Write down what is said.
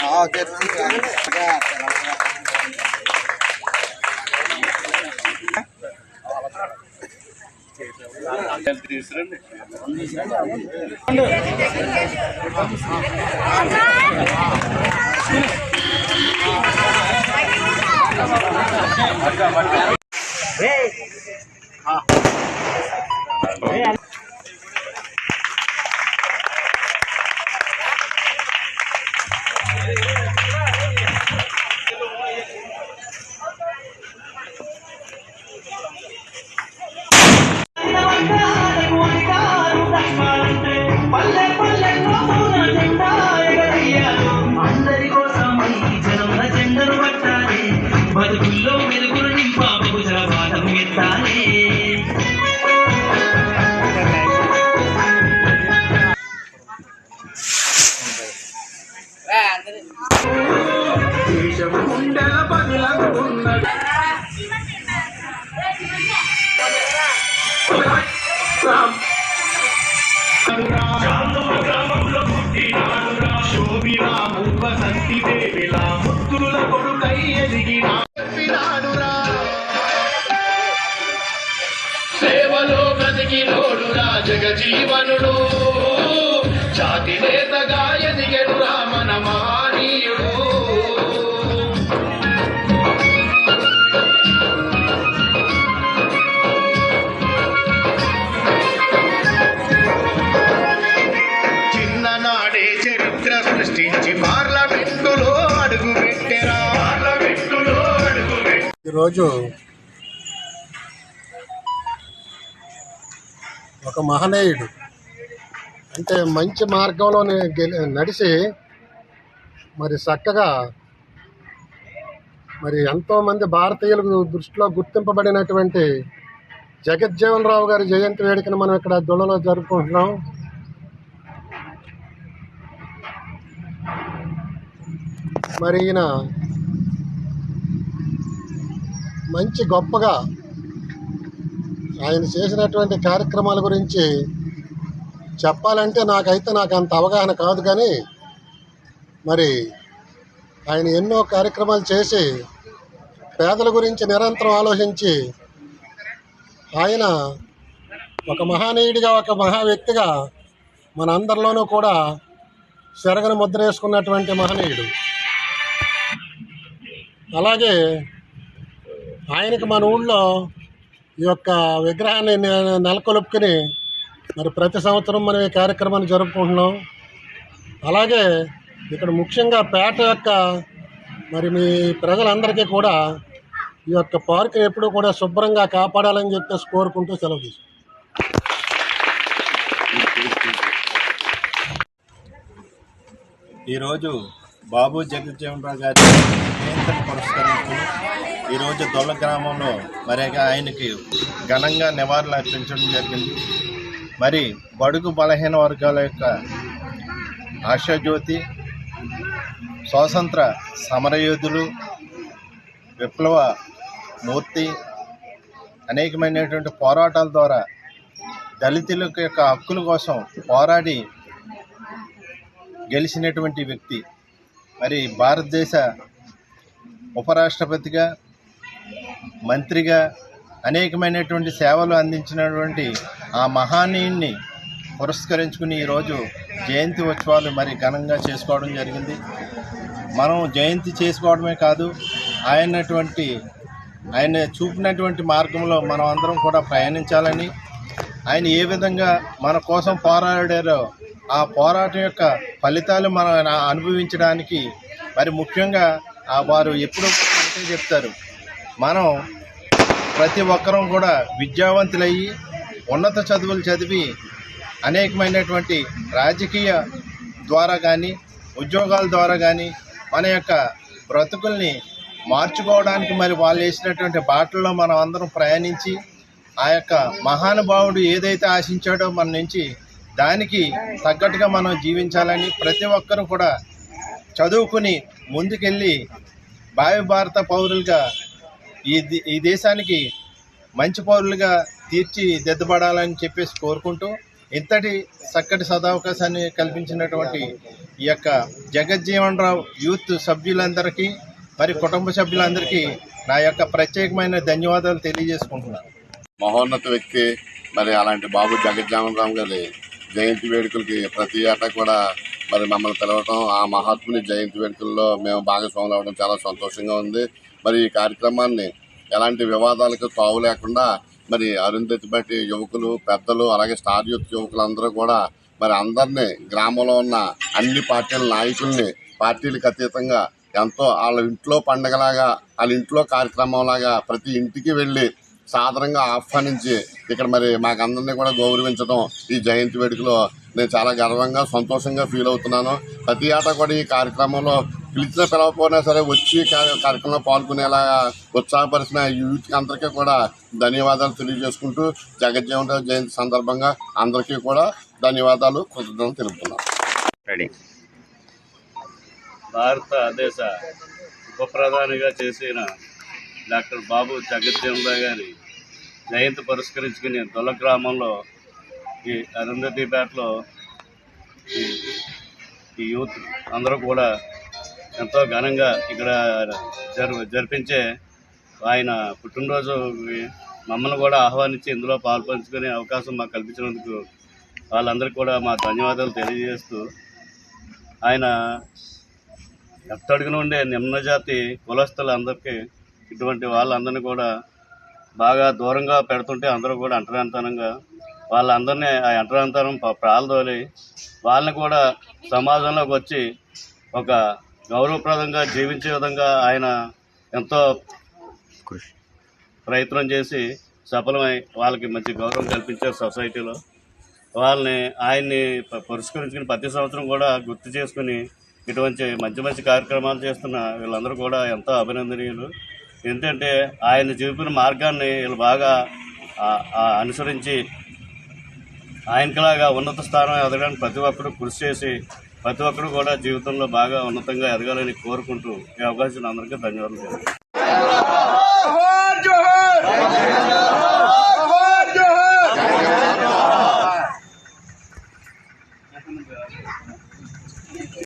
Ah, okay. తీసిన పల్లె పల్లె జెండా అందరి జెండను పట్టాలి. బతుకుల్లో వెలుగులు నింపా బహుజన బాటలు ఎత్తాలి. దేశం గుండెల పదిలంటున్నది రామ్ సేవలో బ్రతికినోడురా జగజీవనుడు. జాతి నేతగా ఎదిగెడురా మన మహనీయుడు. చిన్ననాడే చరిత్ర సృష్టించి పార్లమెంటులో అడుగు పెట్టెరా పార్లమెంటులో అడుగు ఈరోజు ఒక మహనీయుడు. అంటే మంచి మార్గంలోనే గెలి నడిచి మరి చక్కగా మరి ఎంతోమంది భారతీయులకు దృష్టిలో గుర్తింపబడినటువంటి జగజ్జీవన్ రావు గారి జయంతి వేడుకను మనం ఇక్కడ దొడలో జరుపుకుంటున్నాం. మరి ఈయన మంచి గొప్పగా ఆయన చేసినటువంటి కార్యక్రమాల గురించి చెప్పాలంటే నాకైతే నాకు అంత అవగాహన కాదు కానీ మరి ఆయన ఎన్నో కార్యక్రమాలు చేసి పేదల గురించి నిరంతరం ఆలోచించి ఆయన ఒక మహానీయుడిగా ఒక మహా వ్యక్తిగా మన అందరిలోనూ కూడా చెరగని ముద్ర వేసుకున్నటువంటి మహనీయుడు. అలాగే ఆయనకి మన ఊళ్ళో ఈ యొక్క విగ్రహాన్ని నెలకొలుపుకొని నెలకొల్పుకుని మరి ప్రతి సంవత్సరం మనం ఈ కార్యక్రమాన్ని జరుపుకుంటున్నాం. అలాగే ఇక్కడ ముఖ్యంగా పేట యొక్క మరి మీ ప్రజలందరికీ కూడా ఈ యొక్క పార్కుని ఎప్పుడూ కూడా శుభ్రంగా కాపాడాలని చెప్పేసి కోరుకుంటూ సెలవు తీసుకుంటాం ఈరోజు బాబు జగజ్జీవనరావు గారి జయంతిని పురస్కరించుకుని ఈరోజు దొల్ల గ్రామంలో మరి ఆయనకి ఘనంగా నివాళులు అర్పించడం జరిగింది. మరి బడుగు బలహీన వర్గాల యొక్క ఆశాజ్యోతి స్వాతంత్ర సమరయోధులు విప్లవ మూర్తి అనేకమైనటువంటి పోరాటాల ద్వారా దళితుల యొక్క హక్కుల కోసం పోరాడి గెలిచినటువంటి వ్యక్తి మరి భారతదేశ ఉపరాష్ట్రపతిగా మంత్రిగా అనేకమైనటువంటి సేవలు అందించినటువంటి ఆ మహానీయుణ్ణి పురస్కరించుకుని ఈరోజు జయంతి ఉత్సవాలు మరి ఘనంగా చేసుకోవడం జరిగింది. మనం జయంతి చేసుకోవడమే కాదు ఆయనటువంటి ఆయన చూపినటువంటి మార్గంలో మనం అందరం కూడా ప్రయాణించాలని ఆయన ఏ విధంగా మన కోసం పోరాడారో ఆ పోరాటం యొక్క ఫలితాలు మనం అనుభవించడానికి మరి ముఖ్యంగా ఆ వారు ఎప్పుడూ అంటే చెప్తారు. మనం ప్రతి ఒక్కరం కూడా విద్యావంతులయ్యి ఉన్నత చదువులు చదివి అనేకమైనటువంటి రాజకీయ ద్వారా కానీ ఉద్యోగాల ద్వారా కానీ మన యొక్క బ్రతుకుల్ని మార్చుకోవడానికి మరి వాళ్ళు వేసినటువంటి బాటల్లో మనం అందరం ప్రయాణించి ఆ యొక్క మహానుభావుడు ఏదైతే ఆశించాడో మన నుంచి దానికి తగ్గట్టుగా మనం జీవించాలని ప్రతి ఒక్కరూ కూడా చదువుకుని ముందుకెళ్ళి భావి భారత పౌరులుగా ఈ ఈ దేశానికి మంచి పౌరులుగా తీర్చిదిద్దబడాలని చెప్పేసి కోరుకుంటూ ఇంతటి చక్కటి సదావకాశాన్ని కల్పించినటువంటి ఈ యొక్క జగజ్జీవన్ రావు యూత్ సభ్యులందరికీ మరి కుటుంబ సభ్యులందరికీ నా యొక్క ప్రత్యేకమైన ధన్యవాదాలు తెలియజేసుకుంటున్నాను. మహోన్నత వ్యక్తి మరి అలాంటి బాబు జగజ్జీవన్ రావు గారి జయంతి వేడుకలకి ప్రతి ఏటా కూడా మరి మమ్మల్ని పిలవటం ఆ మహాత్ముని జయంతి వేడుకల్లో మేము భాగస్వాములు అవ్వడం చాలా సంతోషంగా ఉంది. మరి ఈ కార్యక్రమాన్ని ఎలాంటి వివాదాలకు తావు లేకుండా మరి అరుంధతి బట్టి యువకులు పెద్దలు అలాగే స్టార్ యూత్ యువకులందరూ కూడా మరి అందరినీ గ్రామంలో ఉన్న అన్ని పార్టీల నాయకుల్ని పార్టీలకు అతీతంగా ఎంతో వాళ్ళ ఇంట్లో పండగలాగా వాళ్ళ ఇంట్లో కార్యక్రమంలాగా ప్రతి ఇంటికి వెళ్ళి సాదరంగా ఆహ్వానించి ఇక్కడ మరి మాకందరినీ కూడా గౌరవించడం ఈ జయంతి వేడుకలో నేను చాలా గర్వంగా సంతోషంగా ఫీల్ అవుతున్నాను. ప్రతి ఏటా కూడా ఈ కార్యక్రమంలో పిలిచిన పిలవకపోయినా సరే వచ్చి కార్యక్రమంలో పాల్గొనేలా ఉత్సాహపరిచిన యూత్ అందరికీ కూడా ధన్యవాదాలు తెలియజేసుకుంటూ జగజ్జీవన్ రావు జయంతి సందర్భంగా అందరికీ కూడా ధన్యవాదాలు కృతజ్ఞతలు తెలుపుతున్నాను. భారతదేశ ఉప ప్రధానిగా చేసిన డాక్టర్ బాబు జగజ్జీవనరావు గారి జయంతి పురస్కరించుకుని దొల్ల గ్రామంలో ఈ అరుంధతిపేటలో ఈ ఈ యూత్ అందరూ కూడా ఎంతో ఘనంగా ఇక్కడ జరు జరిపించే ఆయన పుట్టినరోజు మమ్మల్ని కూడా ఆహ్వానించి ఇందులో పాల్పంచుకునే అవకాశం మాకు కల్పించినందుకు వాళ్ళందరికీ కూడా మా ధన్యవాదాలు తెలియజేస్తూ ఆయన ఎత్తడుగు ఉండే నిమ్నజాతి కులస్తులందరికీ ఇటువంటి వాళ్ళందరినీ కూడా బాగా దూరంగా పెడుతుంటే అందరూ కూడా అంటరాంతనంగా వాళ్ళందరినీ ఆ అంటరాంతరం ప్రాలదోలి వాళ్ళని కూడా సమాజంలోకి వచ్చి ఒక గౌరవప్రదంగా జీవించే విధంగా ఆయన ఎంతో ప్రయత్నం చేసి సఫలమై వాళ్ళకి మంచి గౌరవం కల్పించారు సొసైటీలో. వాళ్ళని ఆయన్ని పురస్కరించుకుని ప్రతి సంవత్సరం కూడా గుర్తు చేసుకుని ఇటువంటి మంచి మంచి కార్యక్రమాలు చేస్తున్న వీళ్ళందరూ కూడా ఎంతో అభినందనీయులు. ఏంటంటే ఆయన చూపిన మార్గాన్ని వీళ్ళు బాగా అనుసరించి ఆయనకిలాగా ఉన్నత స్థానం ఎదగడానికి ప్రతి ఒక్కరు కృషి చేసి ప్రతి ఒక్కరు కూడా జీవితంలో బాగా ఉన్నతంగా ఎదగాలని కోరుకుంటూ ఈ అవకాశం అందరికీ ధన్యవాదాలు.